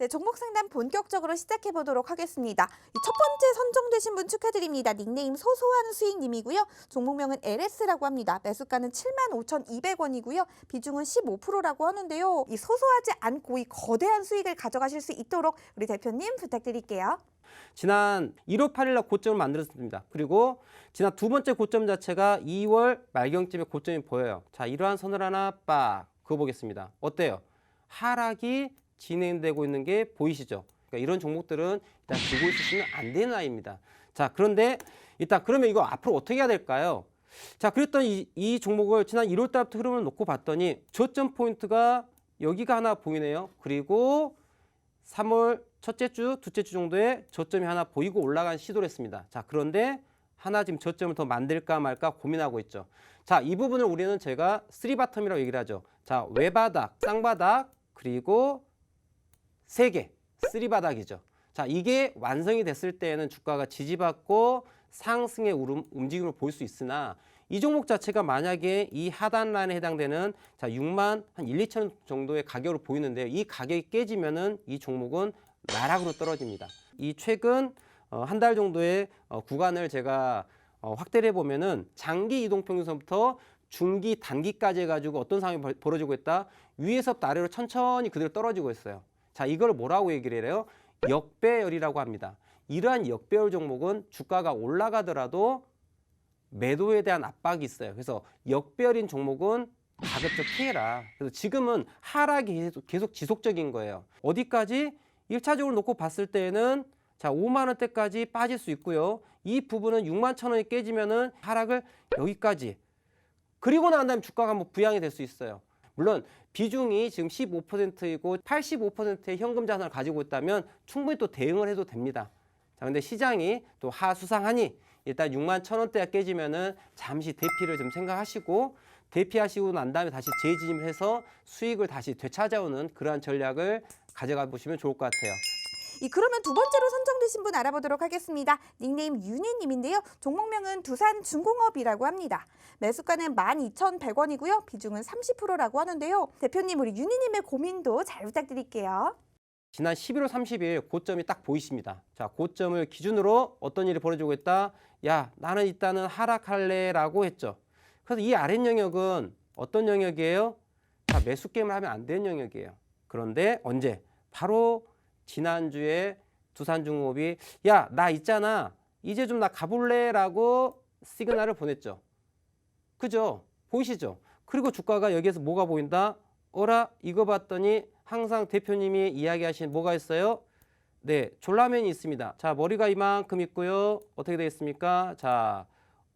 네, 종목 상담 본격적으로 시작해 보도록 하겠습니다. 이첫 번째 선정되신 분 축하드립니다. 닉네임 소소한 수익님이고요. 종목명은 LS라고 합니다. 매수가는 75,200원이고요. 비중은 15%라고 하는데요. 이 소소하지 않고 이 거대한 수익을 가져가실 수 있도록 우리 대표님 부탁드릴게요. 지난 1월 8일 날 고점을 만들었습니다. 그리고 지난 두 번째 고점 자체가 2월 말경쯤에 고점이 보여요. 자, 이러한 선을 하나 빡 그어보겠습니다. 어때요? 하락이 진행되고 있는 게 보이시죠? 그러니까 이런 종목들은 일단 두고 있으시면 안 되는 아이입니다. 자, 그런데 일단 그러면 이거 앞으로 어떻게 해야 될까요? 자, 그랬더니 이, 이 종목을 지난 1월 달부터 흐름을 놓고 봤더니 저점 포인트가 여기가 하나 보이네요. 그리고 3월 첫째 주, 둘째 주 정도에 저점이 하나 보이고 올라간 시도를 했습니다. 자, 그런데 하나 지금 저점을 더 만들까 말까 고민하고 있죠. 자, 이 부분을 우리는 제가 쓰리바텀이라고 얘기를 하죠. 자, 외바닥, 쌍바닥, 그리고 세 개, 쓰리바닥이죠. 자, 이게 완성이 됐을 때에는 주가가 지지받고 상승의 움직임을 볼 수 있으나 이 종목 자체가 만약에 이 하단 라인에 해당되는 자 6만 한 1, 2천 정도의 가격으로 보이는데요. 이 가격이 깨지면은 이 종목은 나락으로 떨어집니다. 이 최근 어, 한 달 정도의 어, 구간을 제가 어, 확대를 해보면은 장기 이동평균선부터 중기 단기까지 해가지고 어떤 상황이 벌- 벌어지고 있다 위에서부터 아래로 천천히 그대로 떨어지고 있어요. 자 이걸 뭐라고 얘기를 해요? 역배열이라고 합니다. 이러한 역배열 종목은 주가가 올라가더라도 매도에 대한 압박이 있어요. 그래서 역배열인 종목은 가급적 피해라. 그래서 지금은 하락이 계속, 계속 지속적인 거예요. 어디까지? 일차적으로 놓고 봤을 때에는 자, 5만 원대까지 빠질 수 있고요. 이 부분은 6만 천 원이 깨지면은 하락을 여기까지. 그리고 난 다음에 주가가 뭐 부양이 될 수 있어요. 물론 비중이 지금 15%이고 85%의 현금 자산을 가지고 있다면 충분히 또 대응을 해도 됩니다. 자, 근데 시장이 또 하수상하니 일단 6만 천 원대가 깨지면은 잠시 대피를 좀 생각하시고 대피하시고 난 다음에 다시 재진입을 해서 수익을 다시 되찾아오는 그러한 전략을 가져가 보시면 좋을 것 같아요. 이 그러면 두 번째로 선정되신 분 알아보도록 하겠습니다. 닉네임 윤희님인데요. 종목명은 두산 중공업이라고 합니다. 매수가는 12,100원이고요. 비중은 30%라고 하는데요. 대표님 우리 윤희님의 고민도 잘 부탁드릴게요. 지난 11월 30일 고점이 딱 보이십니다. 자, 고점을 기준으로 어떤 일이 벌어지고 있다? 야, 나는 일단은 하락할래라고 했죠. 그래서 이 아랫 영역은 어떤 영역이에요? 자, 매수 게임을 하면 안 되는 영역이에요. 그런데 언제? 바로 지난주에 두산중공업이 야, 나 있잖아. 이제 좀 나 가볼래 라고 시그널을 보냈죠. 그죠? 보이시죠? 그리고 주가가 여기에서 뭐가 보인다? 어라 이거 봤더니 항상 대표님이 이야기하신 뭐가 있어요? 네, 졸라맨이 있습니다. 자, 머리가 이만큼 있고요. 어떻게 되겠습니까? 자,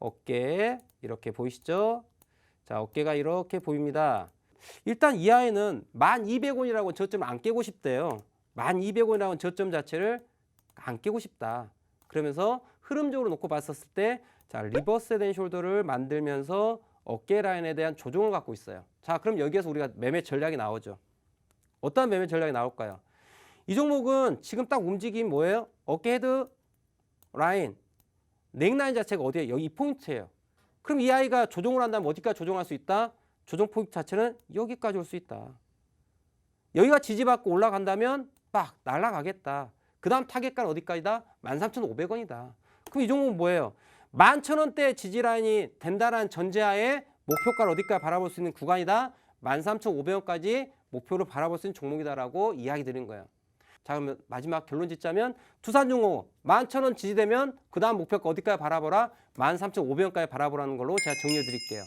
어깨 이렇게 보이시죠? 자, 어깨가 이렇게 보입니다. 일단 이 아이는 1,200원이라고 저점을 안 깨고 싶대요. 1,200원이라는 저점 자체를 안 깨고 싶다. 그러면서 흐름적으로 놓고 봤었을 때 자, 리버스 된 숄더를 만들면서 어깨 라인에 대한 조정을 갖고 있어요. 자, 그럼 여기에서 우리가 매매 전략이 나오죠. 어떤 매매 전략이 나올까요? 이 종목은 지금 딱 움직임 뭐예요? 어깨 헤드 라인, 넥라인 자체가 어디에? 여기 이 포인트예요. 그럼 이 아이가 조정을 한다면 어디까지 조정할 수 있다? 조정 포인트 자체는 여기까지 올 수 있다. 여기가 지지받고 올라간다면 빡 날아가겠다. 그 다음 타겟가는 어디까지다? 13,500원이다. 그럼 이 종목은 뭐예요? 11,000원대 지지 라인이 된다라는 전제하에 목표가를 어디까지 바라볼 수 있는 구간이다? 13,500원까지 목표를 바라볼 수 있는 종목이다라고 이야기 드린 거예요. 자 그러면 마지막 결론 짓자면 두산중공업 11,000원 지지되면 그 다음 목표가 어디까지 바라보라? 13,500원까지 바라보라는 걸로 제가 정리해 드릴게요.